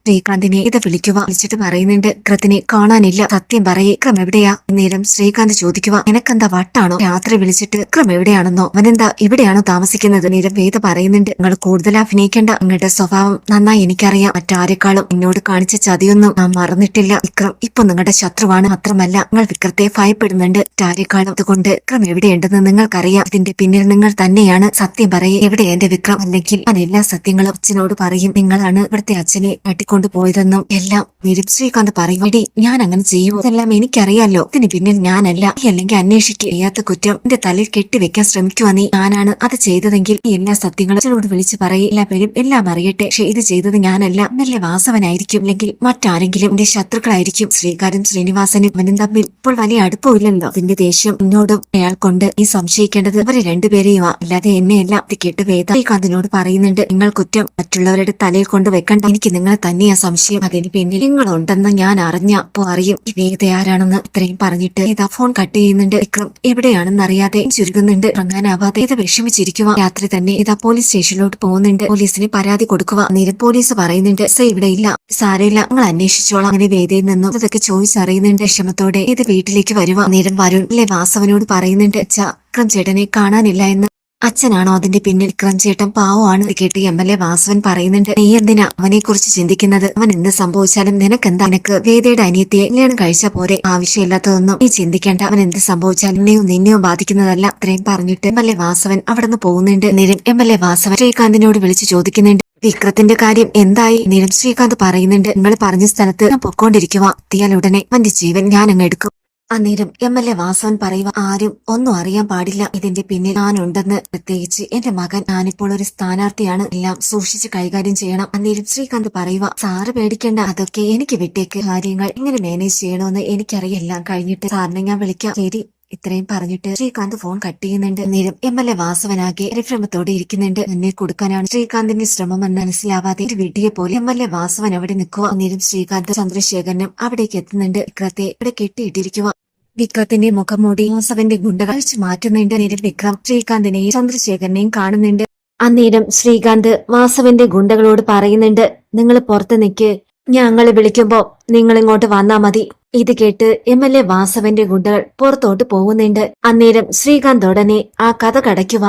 ശ്രീകാന്തിനെ ഇത് വിളിക്കുക വിളിച്ചിട്ട് പറയുന്നുണ്ട് കൃത്തിനെ കാണാനില്ല. സത്യം പറയേ. വിക്രം എവിടെയാ? നേരം ശ്രീകാന്ത് ചോദിക്കുക എനക്കെന്താ വട്ടാണോ? രാത്രി വിളിച്ചിട്ട് വിക്രം എവിടെയാണെന്നോ? അവനെന്താ ഇവിടെയാണോ താമസിക്കുന്നത്? നേരം വേദ പറയുന്നുണ്ട് നിങ്ങൾ കൂടുതൽ അഭിനയിക്കേണ്ട. നിങ്ങളുടെ സ്വഭാവം നന്നായി എനിക്കറിയാം. മറ്റാരെക്കാളും എന്നോട് കാണിച്ച ചതിയൊന്നും ഞാൻ മറന്നിട്ടില്ല. വിക്രം ഇപ്പൊ നിങ്ങളുടെ ശത്രുവാണ് മാത്രമല്ല നിങ്ങൾ വിക്രത്തെ ഭയപ്പെടുന്നുണ്ട്. മറ്റാരെക്കാളും അതുകൊണ്ട് വിക്രം എവിടെയുണ്ടെന്ന് നിങ്ങൾക്കറിയാം. ഇതിന്റെ പിന്നിൽ നിങ്ങൾ തന്നെയാണ്. സത്യം പറയേ. എവിടെ എന്റെ വിക്രം? അല്ലെങ്കിൽ ഞാൻ എല്ലാ സത്യങ്ങളും അച്ഛനോട് പറയും. നിങ്ങളാണ് ഇവിടുത്തെ അച്ഛനെ തട്ടിക്കൊണ്ടു പോയതെന്നും എല്ലാം വരും ശ്രീകാന്ത് ഞാൻ അങ്ങനെ ചെയ്യുമോ ഇതെല്ലാം എനിക്കറിയാലോ. ഇതിന് പിന്നിൽ ഞാനല്ല. അല്ലെങ്കിൽ അന്വേഷിക്കുക ചെയ്യാത്ത കുറ്റം എന്റെ തലയിൽ കെട്ടിവെക്കാൻ ശ്രമിക്കുവാ നീ. ഞാനാണ് അത് ചെയ്തതെങ്കിൽ എല്ലാ സത്യങ്ങളും അച്ഛനോട് വിളിച്ച് പറയും. എല്ലാ പേരും എല്ലാം അറിയട്ടെ. പക്ഷെ ഇത് ചെയ്തത് ഞാനല്ല. നല്ല വാസവനായിരിക്കും. അല്ലെങ്കിൽ മറ്റാരെങ്കിലും എന്റെ ശത്രുക്കളായിരിക്കും. ശ്രീകാരും ശ്രീനിവാസനും അവനും തമ്മിൽ ഇപ്പോൾ വലിയ അടുപ്പമില്ലല്ലോ. അതിന്റെ ദേഷ്യം എന്നോടും അയാൾ കൊണ്ട് ഈ സംശയിക്കേണ്ടത് അവരെ രണ്ടുപേരെയുമാ. അല്ലാതെ എന്നെയല്ല. ഇത് കേട്ട് വേദ ശ്രീകാന്തിനോട് പറയുന്നുണ്ട്. നിങ്ങൾ കുറ്റം മറ്റുള്ളവരുടെ തലയിൽ കൊണ്ട് വെക്കണ്ട. എനിക്ക് നിങ്ങളെ തന്നെയാ സംശയം അതിന് പിന്നിൽ നിങ്ങളുണ്ടെന്ന് ഞാൻ അറിഞ്ഞ അപ്പോ അറിയും. വേദ ആരാണെന്ന് ഇത്രയും പറഞ്ഞിട്ട് ഇതാ ഫോൺ കട്ട് ചെയ്യുന്നുണ്ട്. വിക്രം എവിടെയാണെന്ന് അറിയാതെ ചുരുങ്ങുന്നുണ്ട്. ഇറങ്ങാനാവാതെ ഇത് വിഷമിച്ചിരിക്കുക രാത്രി തന്നെ ഇതാ പോലീസ് സ്റ്റേഷനിലോട്ട് പോകുന്നുണ്ട്. പോലീസിന് പരാതി കൊടുക്കുക നേരം പോലീസ് പറയുന്നുണ്ട് സർ ഇവിടെ ഇല്ല. സാരയില്ല നിങ്ങൾ അന്വേഷിച്ചോളാം. അങ്ങനെ വേദയിൽ നിന്നും ഇതൊക്കെ ചോയ്സ് അറിയുന്നുണ്ട്. വിഷമത്തോടെ ഇത് വീട്ടിലേക്ക് വരുവാ. നേരം വരുൺ അല്ലെ വാസവനോട് പറയുന്നുണ്ട് അച്ഛാ വിക്രം ചേട്ടനെ കാണാനില്ല എന്ന്. അച്ഛനാണോ അതിന്റെ പിന്നിൽ ക്രഞ്ചേട്ടൻ ചേട്ടൻ പാവമാണ് കേട്ട് എം എൽ എ വാസവൻ പറയുന്നുണ്ട്. നീ എന്തിനാ അവനെ കുറിച്ച് ചിന്തിക്കുന്നത്? അവൻ എന്ത് സംഭവിച്ചാലും നിനക്കെന്താ? നിനക്ക് വേദയുടെ അനിയത്തിയെ കല്യാണം കഴിച്ച പോലെ ആവശ്യമില്ലാത്തതൊന്നും നീ ചിന്തിക്കേണ്ട. അവൻ എന്ത് സംഭവിച്ചാലും നിന്നെയും നിന്നെയോ ബാധിക്കുന്നതല്ല. അത്രയും പറഞ്ഞിട്ട് എം എൽ എ വാസവൻ അവിടെ നിന്ന് പോകുന്നുണ്ട്. നിരം എം എൽ എ വാസവൻ ശ്രീകാന്തിനോട് വിളിച്ചു ചോദിക്കുന്നുണ്ട്. വിക്രത്തിന്റെ കാര്യം എന്തായി? നിരം ശ്രീകാന്ത് പറയുന്നുണ്ട്. നിങ്ങൾ പറഞ്ഞ സ്ഥലത്ത് പൊക്കോണ്ടിരിക്കുക എത്തിയാൽ ഉടനെ അവന്റെ ജീവൻ ഞാൻ അങ്ങ് എടുക്കും. അന്നേരം എം എൽ എ വാസവൻ പറയുക ആരും ഒന്നും അറിയാൻ പാടില്ല. ഇതിന്റെ പിന്നിൽ ഞാനുണ്ടെന്ന് പ്രത്യേകിച്ച് എന്റെ മകൻ ഞാനിപ്പോൾ ഒരു സ്ഥാനാർത്ഥിയാണ്. എല്ലാം സൂക്ഷിച്ച് കൈകാര്യം ചെയ്യണം. അന്നേരം ശ്രീകാന്ത് പറയുക സാറ് പേടിക്കേണ്ട. അതൊക്കെ എനിക്ക് വിട്ടേക്ക്. കാര്യങ്ങൾ എങ്ങനെ മാനേജ് ചെയ്യണമെന്ന് എനിക്കറിയെല്ലാം കഴിഞ്ഞിട്ട് സാറിനെ ഞാൻ വിളിക്കാം. ശരി. ഇത്രയും പറഞ്ഞിട്ട് ശ്രീകാന്ത് ഫോൺ കട്ട് ചെയ്യുന്നുണ്ട്. നേരം എം എൽ എ വാസവനാകെ പരിഭ്രമത്തോടെ ഇരിക്കുന്നുണ്ട്. എന്നെ കൊടുക്കാനാണ് ശ്രീകാന്തിന്റെ ശ്രമമെന്ന് മനസ്സിലാവാതെ ഒരു വെടിയെ പോലെ എം എൽ എ വാസവൻ അവിടെ നിൽക്കുക നേരം ശ്രീകാന്ത് ചന്ദ്രശേഖരനും അവിടേക്ക് എത്തുന്നുണ്ട്. ഇക്രത്തെ ഇവിടെ കെട്ടിയിട്ടിരിക്കുക വിക്രത്തിന്റെ മുഖം മൂടി വാസവന്റെ ഗുണ്ട കഴിച്ച് മാറ്റുന്നുണ്ട്. നേരം വിക്രം ശ്രീകാന്തിനെയും ചന്ദ്രശേഖരനെയും കാണുന്നുണ്ട്. അന്നേരം ശ്രീകാന്ത് വാസവന്റെ ഗുണ്ടകളോട് പറയുന്നുണ്ട്. നിങ്ങൾ പുറത്ത് നിൽക്ക്. ഞങ്ങളെ വിളിക്കുമ്പോ നിങ്ങൾ ഇങ്ങോട്ട് വന്നാ മതി. ഇത് കേട്ട് എം എൽ എ വാസവന്റെ ഗുണ്ടകൾ പുറത്തോട്ട് പോകുന്നുണ്ട്. അന്നേരം ശ്രീകാന്ത് ഉടനെ ആ കഥ കടയ്ക്കുക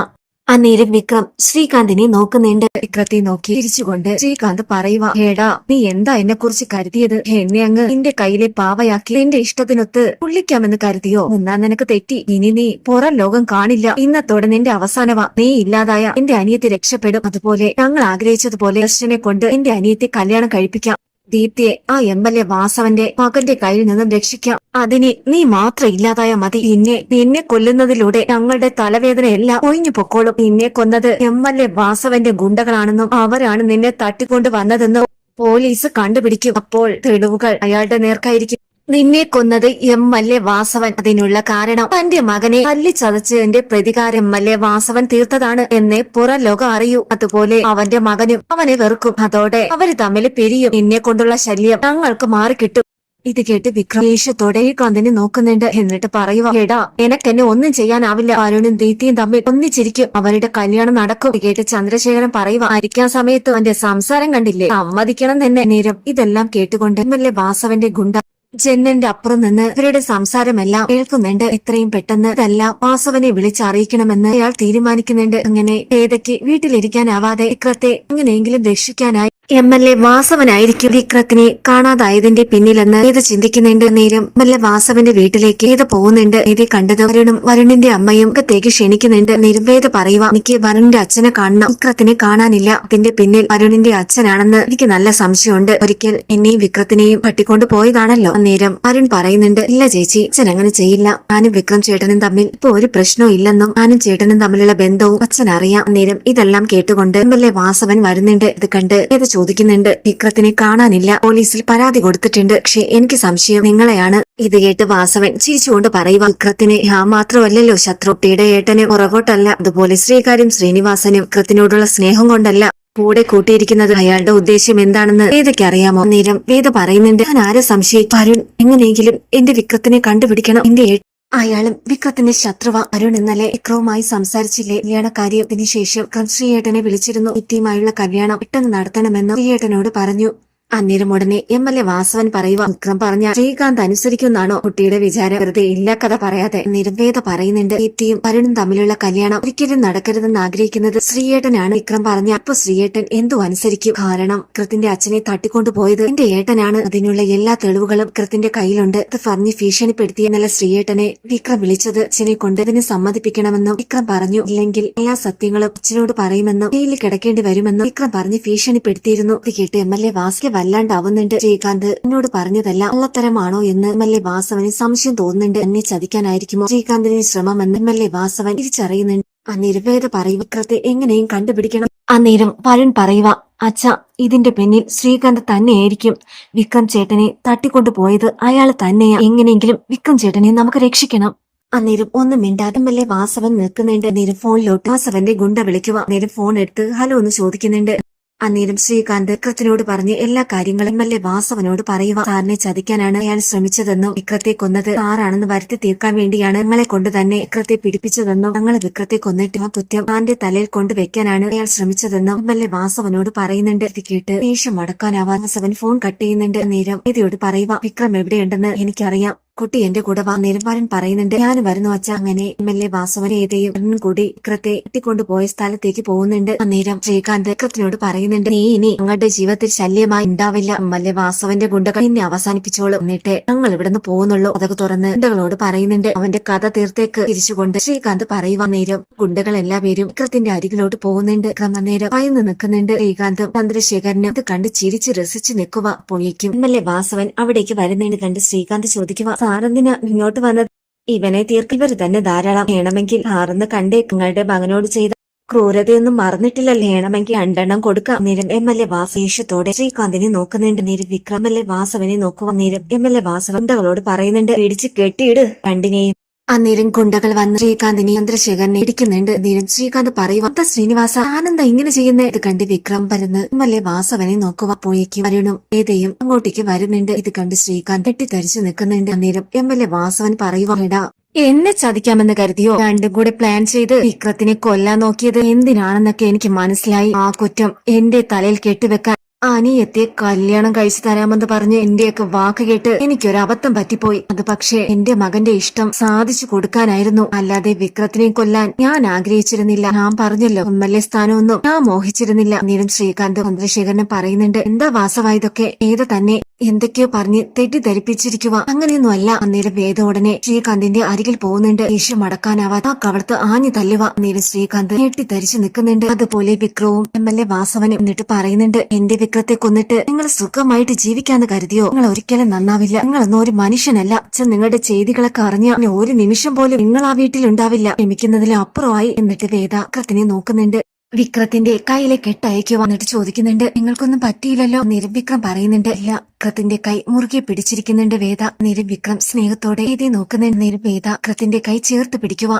അന്നേരം വിക്രം ശ്രീകാന്തിനെ നോക്കുന്നുണ്ട്. വിക്രത്തെ നോക്കി തിരിച്ചുകൊണ്ട് ശ്രീകാന്ത് പറയുക ഏടാ നീ എന്താ എന്നെ കുറിച്ച് കരുതിയത്? എന്നെ അങ്ങ് നിന്റെ കയ്യിലെ പാവയാക്കി. നിന്റെ ഇഷ്ടത്തിനൊത്ത് പുള്ളിക്കാമെന്ന് കരുതിയോ? എന്നാ നിനക്ക് തെറ്റി. ഇനി നീ പുറം ലോകം കാണില്ല. ഇന്നത്തോടെ നിന്റെ അവസാനവാ. നീ ഇല്ലാതായ എന്റെ അനിയത്തെ രക്ഷപ്പെടും. അതുപോലെ ഞങ്ങൾ ആഗ്രഹിച്ചതുപോലെ ദർശനെ കൊണ്ട് എന്റെ അനിയത്തെ കല്യാണം കഴിപ്പിക്കാം. ദീപ്തിയെ ആ എം എൽ എ വാസവന്റെ മകന്റെ കയ്യിൽ നിന്നും രക്ഷിക്കാം. അതിന് നീ മാത്രം ഇല്ലാതായ മതി. നിന്നെ നിന്നെ കൊല്ലുന്നതിലൂടെ ഞങ്ങളുടെ തലവേദന എല്ലാം ഒഴിഞ്ഞു പൊക്കോളും. നിന്നെ കൊന്നത് എം എൽ എ വാസവന്റെ ഗുണ്ടകളാണെന്നും അവരാണ് നിന്നെ തട്ടിക്കൊണ്ടു വന്നതെന്നും പോലീസ് കണ്ടുപിടിക്കും. അപ്പോൾ തെളിവുകൾ അയാളുടെ നേർക്കായിരിക്കും. നിന്നെ കൊന്നത് എം എ വാസവൻ. അതിനുള്ള കാരണം തന്റെ മകനെ തല്ലി ചതച്ചതിന്റെ പ്രതികാരം എ വാസവൻ തീർത്തതാണ് എന്ന് പുറം ലോകം അറിയൂ. അതുപോലെ അവന്റെ മകനും അവനെ വെറുക്കും. അതോടെ അവർ തമ്മിൽ പിരിയും. നിന്നെ കൊണ്ടുള്ള ശല്യം ഞങ്ങൾക്ക് മാറിക്കിട്ടും ഇത് കേട്ട് വിക്രം ദേഷ്യത്തോടെ കാന്തിനെ നോക്കുന്നുണ്ട്. എന്നിട്ട് പറയുക എടാ എനക്കെന്നെ ഒന്നും ചെയ്യാനാവില്ല. അരുണും ദീതിയും തമ്മിൽ ഒന്നിച്ചിരിക്കും. അവരുടെ കല്യാണം നടക്കും. കേട്ട് ചന്ദ്രശേഖരൻ പറയുക അരിക്കാൻ സമയത്ത് അവന്റെ സംസാരം കണ്ടില്ലേ? സമ്മതിക്കണം തന്നെ. നേരം ഇതെല്ലാം കേട്ടുകൊണ്ട് എ വാസവന്റെ ഗുണ്ട ജന്നന്റെ അപ്പുറം നിന്ന് ഇവരുടെ സംസാരമെല്ലാം കേൾക്കുന്നുണ്ട്. എത്രയും പെട്ടെന്ന് ഇതെല്ലാം വാസവനെ വിളിച്ചറിയിക്കണമെന്ന് അയാൾ തീരുമാനിക്കുന്നുണ്ട്. അങ്ങനെ ഏതൊക്കെ വീട്ടിലിരിക്കാനാവാതെ ഇക്രത്തെ എങ്ങനെയെങ്കിലും രക്ഷിക്കാനായി എം എൽ എ വാസവനായിരിക്കും വിക്രത്തിനെ കാണാതായതിന്റെ പിന്നിലെന്ന് ഇത് ചിന്തിക്കുന്നുണ്ട്. നേരം എം എൽ എ വാസവന്റെ വീട്ടിലേക്ക് ഇത് പോകുന്നുണ്ട്. ഇത് കണ്ടത് വരുണും വരുണിന്റെ അമ്മയും അകത്തേക്ക് ക്ഷണിക്കുന്നുണ്ട്. നിർവേദ പറയുക എനിക്ക് വരുണിന്റെ അച്ഛനെ കാണണം. വിക്രത്തിനെ കാണാനില്ല. അതിന്റെ പിന്നിൽ വരുണിന്റെ അച്ഛനാണെന്ന് എനിക്ക് നല്ല സംശയമുണ്ട്. ഒരിക്കൽ എന്നെയും വിക്രത്തിനെയും പട്ടിക്കൊണ്ട് പോയതാണല്ലോ. നേരം അരുൺ പറയുന്നുണ്ട് ഇല്ല ചേച്ചി അച്ഛൻ അങ്ങനെ ചെയ്യില്ല. ഞാനും വിക്രം ചേട്ടനും തമ്മിൽ ഇപ്പൊ ഒരു പ്രശ്നവും ഇല്ലെന്നും ഞാനും ചേട്ടനും തമ്മിലുള്ള ബന്ധവും അച്ഛൻ അറിയാം നേരം ഇതെല്ലാം കേട്ടുകൊണ്ട് എം എൽ എ വാസവൻ വരുന്നുണ്ട്. ഇത് കണ്ട് ഏത് ചോദിക്കുന്നുണ്ട്. വിക്രത്തിനെ കാണാനില്ല. പോലീസിൽ പരാതി കൊടുത്തിട്ടുണ്ട്. പക്ഷെ എനിക്ക് സംശയം നിങ്ങളെയാണ്. ഇത് കേട്ട് വാസവൻ ചിരിച്ചുകൊണ്ട് പറയുക വിക്രത്തിന് ഞാൻ മാത്രമല്ലല്ലോ ശത്രു. കുട്ടിയുടെ ഏട്ടന് പുറകോട്ടല്ല അതുപോലെ ശ്രീകാര്യം ശ്രീനിവാസനും വിക്രത്തിനോടുള്ള സ്നേഹം കൊണ്ടല്ല കൂടെ കൂട്ടിയിരിക്കുന്നത്. അയാളുടെ ഉദ്ദേശ്യം എന്താണെന്ന് വേദയ്ക്ക് അറിയാമോ? നേരം വേദ പറയുന്നുണ്ട് ഞാൻ ആരെ സംശയിക്കും? അരുൺ എങ്ങനെയെങ്കിലും എന്റെ വിക്രത്തിനെ കണ്ടുപിടിക്കണം. എന്റെ അയാളും വിക്രത്തിന്റെ ശത്രുവ അരുൺ ഇന്നലെ വിക്രവുമായി സംസാരിച്ചില്ലേ? കല്യാണ കാര്യത്തിന് ശേഷം ശ്രീയേട്ടനെ വിളിച്ചിരുന്നു. നിത്യമായുള്ള കല്യാണം പെട്ടെന്ന് നടത്തണമെന്ന് ശ്രീയേട്ടനോട് പറഞ്ഞു. അന്നേരം ഉടനെ എം എൽ എ വാസവൻ പറയുക വിക്രം പറഞ്ഞ ശ്രീകാന്ത് അനുസരിക്കുന്നാണോ കുട്ടിയുടെ വിചാരം? വെറുതെ ഇല്ല കഥ പറയാതെ. നിർവേദ പറയുന്നുണ്ട് ഇത്തിയും വരുണും തമ്മിലുള്ള കല്യാണം ഒരിക്കലും നടക്കരുതെന്ന് ആഗ്രഹിക്കുന്നത് ശ്രീയേട്ടനാണ്. വിക്രം പറഞ്ഞ അപ്പൊ ശ്രീയേട്ടൻ എന്തു അനുസരിക്കും? കാരണം കൃത്തിന്റെ അച്ഛനെ തട്ടിക്കൊണ്ടുപോയത് എന്റെ ഏട്ടനാണ്. അതിനുള്ള എല്ലാ തെളിവുകളും കൃത്തിന്റെ കയ്യിലുണ്ട്. അത് പറഞ്ഞ് ഭീഷണിപ്പെടുത്തിയ നല്ല ശ്രീയേട്ടനെ വിക്രം വിളിച്ചത് അച്ഛനെ കൊണ്ട് അതിനെ സമ്മതിപ്പിക്കണമെന്നും വിക്രം പറഞ്ഞു. ഇല്ലെങ്കിൽ എല്ലാ സത്യങ്ങളും അച്ഛനോട് പറയുമെന്നും ജയിലിൽ കിടക്കേണ്ടി വരുമെന്നും വിക്രം പറഞ്ഞ് ഭീഷണിപ്പെടുത്തിയിരുന്നു. ഇത് കേട്ട് എം എൽ എ വാസ്കെ വല്ലാണ്ടാവുന്നുണ്ട്. ശ്രീകാന്ത് എന്നോട് പറഞ്ഞതല്ല കള്ളത്തരമാണോ എന്ന് എം എൽ എ വാസവന് സംശയം തോന്നുന്നുണ്ട്. എന്നെ ചതിക്കാനായിരിക്കുമോ? ശ്രീകാന്തിന്റെ ശ്രമമെന്ന് എം എൽ എ വാസവൻ തിരിച്ചറിയുന്നുണ്ട്. ആ നിരവേദ പറയുവക്രത്തെ എങ്ങനെയും കണ്ടുപിടിക്കണം. അന്നേരം വരുൺ പറയുക അച്ഛ ഇതിന്റെ പിന്നിൽ ശ്രീകാന്ത് തന്നെയായിരിക്കും. വിക്രം ചേട്ടനെ തട്ടിക്കൊണ്ടുപോയത് അയാൾ തന്നെയാ. എങ്ങനെയെങ്കിലും വിക്രം ചേട്ടനെ നമുക്ക് രക്ഷിക്കണം. അന്നേരം ഒന്നും മിണ്ടാതെ മെല്ലെ വാസവൻ നിൽക്കുന്നുണ്ട്. നേരം ഫോണിലോട്ട് വാസവന്റെ ഗുണ്ട വിളിക്കുക നേരം ഫോൺ എടുത്ത് ഹലോ എന്ന് ചോദിക്കുന്നുണ്ട്. അന്നേരം ശ്രീകാന്ത് വിക്രത്തിനോട് പറഞ്ഞ് എല്ലാ കാര്യങ്ങളും എം എൽ എ വാസവനോട് പറയുക സാറിനെ ചതിക്കാനാണ് അയാൾ ശ്രമിച്ചതെന്നും വിക്രത്തെ കൊന്നത് സാറാണെന്ന് വരുത്തി തീർക്കാൻ വേണ്ടിയാണ് ഞങ്ങളെ കൊണ്ട് തന്നെ വിക്രത്തെ പിടിപ്പിച്ചതെന്നും ഞങ്ങൾ വിക്രത്തെ കൊന്നിട്ട് ആ കുറ്റം താന്റെ തലയിൽ കൊണ്ട് വെക്കാനാണ് അയാൾ ശ്രമിച്ചതെന്നും എം എൽ എ വാസവനോട് പറയുന്നുണ്ട്. കേട്ട് ദേഷ്യം അടക്കാനാവാൻ വാസവൻ ഫോൺ കട്ട് ചെയ്യുന്നുണ്ട്. നേരം ഇതിയോട് പറയുക വിക്രം എവിടെയുണ്ടെന്ന് എനിക്കറിയാം. കുട്ടി എന്റെ കൂടെ വാ നിരവാരൻ പറയുന്നുണ്ട്. ഞാൻ വരുന്നു വച്ച അങ്ങനെ എം എൽ എ വാസവനേതയും കൂടി വിക്രത്തെ എത്തിക്കൊണ്ടുപോയ സ്ഥലത്തേക്ക് പോകുന്നുണ്ട്. അന്നേരം ശ്രീകാന്ത് വിക്രത്തിനോട് പറയുന്നുണ്ട് നീ ഇനി ഞങ്ങളുടെ ജീവിതത്തിൽ ശല്യമായി ഉണ്ടാവില്ല. എം എൽ എ വാസവന്റെ ഗുണ്ടകൾ ഇനി അവസാനിപ്പിച്ചോളൂ. എന്നിട്ട് ഞങ്ങൾ ഇവിടുന്ന് പോകുന്നുള്ളൂ. അതൊക്കെ തുറന്ന് ഗുണ്ടകളോട് പറയുന്നുണ്ട്. അവന്റെ കഥ തീർത്തേക്ക് തിരിച്ചുകൊണ്ട് ശ്രീകാന്ത് പറയുവാ നേരം ഗുണ്ടകൾ എല്ലാ പേരും വിക്രത്തിന്റെ അരികിലോട്ട് പോകുന്നുണ്ട്. നേരം അന്നേരം നിൽക്കുന്നുണ്ട്. ശ്രീകാന്ത് ചന്ദ്രശേഖരനും ഇത് കണ്ട് ചിരിച്ച് രസിച്ച് നിൽക്കുക അപ്പോഴേക്കും എം എൽ എ വാസവൻ അവിടേക്ക് വരുന്നതിന് കണ്ട് ശ്രീകാന്ത് ചോദിക്കുക സാറെന്തിനാ ഇങ്ങോട്ട് വന്നത്? ഇവനെ തീർക്കിവർ തന്നെ ധാരാളം വേണമെങ്കിൽ ആറെന്ന് കണ്ടേ നിങ്ങളുടെ മകനോട് ചെയ്ത ക്രൂരതയൊന്നും മറന്നിട്ടില്ലല്ലേ വേണമെങ്കിൽ രണ്ടെണ്ണം കൊടുക്കാം. നിരം എം എൽ എ വാസേഷത്തോടെ ശ്രീകാന്തിനെ നോക്കുന്നുണ്ട്. നിരം വിക്രം എൽ എ വാസവനെ നോക്കുവാൻ നിരം എം എൽ എ വാസവന്തകളോട് പറയുന്നുണ്ട്. ഇടിച്ച് കെട്ടിയിട്. രണ്ടിനെയും അന്നേരം ഗുണ്ടകൾ വന്ന് ശ്രീകാന്തിനെ ചന്ദ്രശേഖരനെ ഇടിക്കുന്നുണ്ട് അന്നേരം ശ്രീകാന്ത് പറയുവാ "എന്താ ശ്രീനിവാസ ആനന്ദ ഇങ്ങനെ ചെയ്യുന്നേ? ഇത് കണ്ട് വിക്രം വരുന്ന് മല്ലേ വാസവനെ നോക്കുക പോയേക്കും വരുണും. ഏതയും അങ്ങോട്ടേക്ക് വരുന്നുണ്ട്. ഇത് കണ്ട് ശ്രീകാന്ത് കെട്ടിത്തരിച്ചു നിൽക്കുന്നുണ്ട്. അന്നേരം എം എൽ എ വാസവൻ പറയുവാടാ എന്നെ ചതിക്കാമെന്ന് കരുതിയോ? രണ്ടും കൂടെ പ്ലാൻ ചെയ്ത് വിക്രത്തിനെ കൊല്ലാൻ നോക്കിയത് എന്തിനാണെന്നൊക്കെ എനിക്ക് മനസ്സിലായി. ആ കുറ്റം എന്റെ തലയിൽ കെട്ടിവെക്കാൻ അനിയത്തെ കല്യാണം കഴിച്ചു തരാമെന്ന് പറഞ്ഞ് എന്റെയൊക്കെ വാക്ക് കേട്ട് എനിക്കൊരു അബദ്ധം പറ്റിപ്പോയി. അത് പക്ഷേ എന്റെ മകന്റെ ഇഷ്ടം സാധിച്ചു കൊടുക്കാനായിരുന്നു. അല്ലാതെ വിക്രത്തിനെ കൊല്ലാൻ ഞാൻ ആഗ്രഹിച്ചിരുന്നില്ല. ഞാൻ പറഞ്ഞല്ലോ എം എൽ എ സ്ഥാനമൊന്നും. ഞാൻ മോഹിച്ചിരുന്നില്ല. നീരും ശ്രീകാന്ത് ചന്ദ്രശേഖരനെ പറയുന്നുണ്ട് എന്താ വാസവായതൊക്കെ ഏത് തന്നെ? എന്തൊക്കെയോ പറഞ്ഞ് തെറ്റിദ്ധരിപ്പിച്ചിരിക്കുക അങ്ങനെയൊന്നും അല്ല അന്നേരം വേദ ഉടനെ ശ്രീകാന്തിന്റെ അരികിൽ പോകുന്നുണ്ട്. ദേഷ്യം മടക്കാനാവാ ആ കവളത്ത് ആഞ്ഞു തല്ലുക അന്നേരം ശ്രീകാന്ത് ഞെട്ടിദ്ധരിച്ചു നിൽക്കുന്നുണ്ട്. അതുപോലെ വിക്രവും എം എൽ എ വാസവനും എന്നിട്ട് പറയുന്നുണ്ട് എന്റെ വിക്രത്തെ കൊന്നിട്ട് നിങ്ങൾ സുഖമായിട്ട് ജീവിക്കാന്ന് കരുതിയോ? നിങ്ങൾ ഒരിക്കലും നന്നാവില്ല. നിങ്ങളൊന്നും ഒരു മനുഷ്യനല്ല. അച്ഛൻ നിങ്ങളുടെ ചെയ്തികളൊക്കെ അറിഞ്ഞ ഒരു നിമിഷം പോലും നിങ്ങൾ ആ വീട്ടിൽ ഉണ്ടാവില്ല ക്ഷമിക്കുന്നതിലും അപ്പുറമായി. എന്നിട്ട് വേദ വിക്രത്തിനെ നോക്കുന്നുണ്ട്. വിക്രത്തിന്റെ കയ്യിലെ കെട്ടയക്ക് വന്നിട്ട് ചോദിക്കുന്നുണ്ട്. നിങ്ങൾക്കൊന്നും പറ്റിയില്ലല്ലോ നിരവിക്രം പറയുന്നുണ്ട്. ഇല്ല വിക്രത്തിന്റെ കൈ മുറുകെ പിടിച്ചിരിക്കുന്നുണ്ട് വേദ. നിരവിക്രം സ്നേഹത്തോടെ എഴുതി നോക്കുന്നുണ്ട്. നിരവേദ വേദ വിക്രത്തിന്റെ കൈ ചേർത്ത് പിടിക്കുക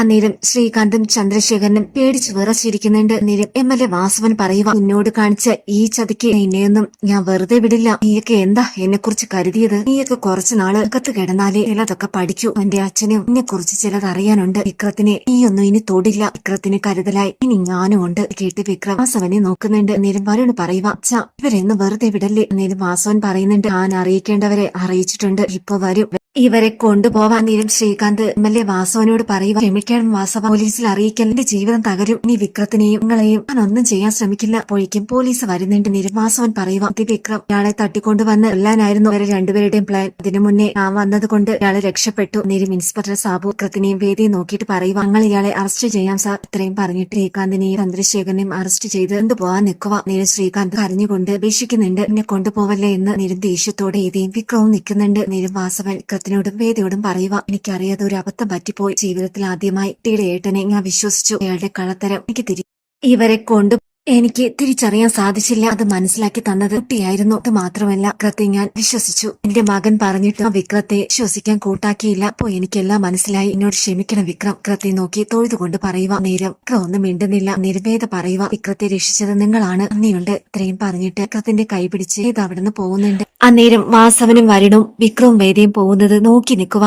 അന്നേരം ശ്രീകാന്തും ചന്ദ്രശേഖരനും പേടിച്ച് വിറച്ചിരിക്കുന്നുണ്ട്. അന്നേരം എം എൽ എ വാസവൻ പറയുക നിന്നോട് കാണിച്ച ഈ ചതിക്ക് നിന്നെയൊന്നും ഞാൻ വെറുതെ വിടില്ല. നീയൊക്കെ എന്താ എന്നെ കുറിച്ച് കരുതിയത്? നീയൊക്കെ കുറച്ചു നാൾ അകത്ത് കിടന്നാലേ ചിലതൊക്കെ പഠിക്കൂ. എന്റെ അച്ഛനും എന്നെ കുറിച്ച് ചിലത് അറിയാനുണ്ട്. വിക്രത്തിനെ നീയൊന്നും ഇനി തൊടില്ല. വിക്രത്തിന് കരുതലായി. ഇനി ഞാനും ഉണ്ട് കേട്ട് വിക്രം വാസവനെ നോക്കുന്നുണ്ട്. അന്നേരം വരുണ് പറയുക അച്ഛ ഇവരെന്ന് വെറുതെ വിടല്ലേ? അന്നേരം വാസവൻ പറയുന്നുണ്ട് ഞാൻ അറിയിക്കേണ്ടവരെ അറിയിച്ചിട്ടുണ്ട്. ഇപ്പൊ വരും. ഇവരെ കൊണ്ടുപോവാൻ നേരം ശ്രീകാന്ത് എം എൽ എ വാസവനോട് പറയുക ക്ഷമിക്കണം വാസവ പോലീസിൽ അറിയിക്കൽ എന്റെ ജീവിതം തകരും. ഇനി വിക്രത്തിനെയും നിങ്ങളെയും ഞാൻ ഒന്നും ചെയ്യാൻ ശ്രമിക്കില്ല. അപ്പോഴേക്കും പോലീസ് വരുന്നുണ്ട്. നേരം വാസവൻ പറയുക അതി വിക്രം ഇയാളെ തട്ടിക്കൊണ്ടുവന്ന് കൊല്ലാനായിരുന്നു അവരെ രണ്ടുപേരുടെയും പ്ലാൻ അതിനു മുന്നേ ഞാൻ വന്നത് കൊണ്ട് ഇയാളെ രക്ഷപ്പെട്ടു. നേരം ഇൻസ്പെക്ടർ സാബു വിക്രത്തിനെയും വേദിയെ നോക്കിയിട്ട് പറയുക ഞങ്ങൾ ഇയാളെ അറസ്റ്റ് ചെയ്യാം സാർ ഇത്രയും പറഞ്ഞിട്ട് ശ്രീകാന്തിനെയും ചന്ദ്രശേഖരനെയും അറസ്റ്റ് ചെയ്ത് കൊണ്ടുപോവാൻ നിൽക്കുക നേരം ശ്രീകാന്ത് കരഞ്ഞുകൊണ്ട് അപേക്ഷിക്കുന്നുണ്ട്. എന്നെ കൊണ്ടുപോവല്ലേ എന്ന് നേരം ദേഷ്യത്തോടെ ഇതേയും വിക്രവും നിൽക്കുന്നുണ്ട്. നേരം വാസവൻ വിക്രത്തിനോടും വേദയോടും പറയുക എനിക്കറിയാതെ ഒരു അബദ്ധം പറ്റിപ്പോയി. ജീവിതത്തിൽ ആദ്യമായി കുട്ടിയുടെ ഏട്ടനെ ഞാൻ വിശ്വസിച്ചു. അയാളുടെ കള്ളത്തരം എനിക്ക് തിരി ഇവരെ കൊണ്ട് എനിക്ക് തിരിച്ചറിയാൻ സാധിച്ചില്ല. അത് മനസ്സിലാക്കി തന്നത് കുട്ടിയായിരുന്നു. അത് മാത്രമല്ല വിക്രത്തെ ഞാൻ വിശ്വസിച്ചു. എന്റെ മകൻ പറഞ്ഞിട്ട് ആ വിക്രത്തെ വിശ്വസിക്കാൻ കൂട്ടാക്കിയില്ല. അപ്പോ എനിക്കെല്ലാം മനസ്സിലായി. എന്നോട് ക്ഷമിക്കണം വിക്രം. വിക്രത്തെ നോക്കി തൊഴുതുകൊണ്ട് പറയുക നേരം വിക്രം ഒന്നും മിണ്ടുന്നില്ല. നിർവേദ പറയുക വിക്രത്തെ രക്ഷിച്ചത് നിങ്ങളാണ്. നന്ദിയുണ്ട് ഇത്രയും പറഞ്ഞിട്ട് വിക്രത്തിന്റെ കൈ പിടിച്ച് ഇത് അവിടുന്ന് പോകുന്നുണ്ട്. അന്നേരം വാസവനും വരുണും വിക്രവും വേദയും പോകുന്നത് നോക്കി നിൽക്കുക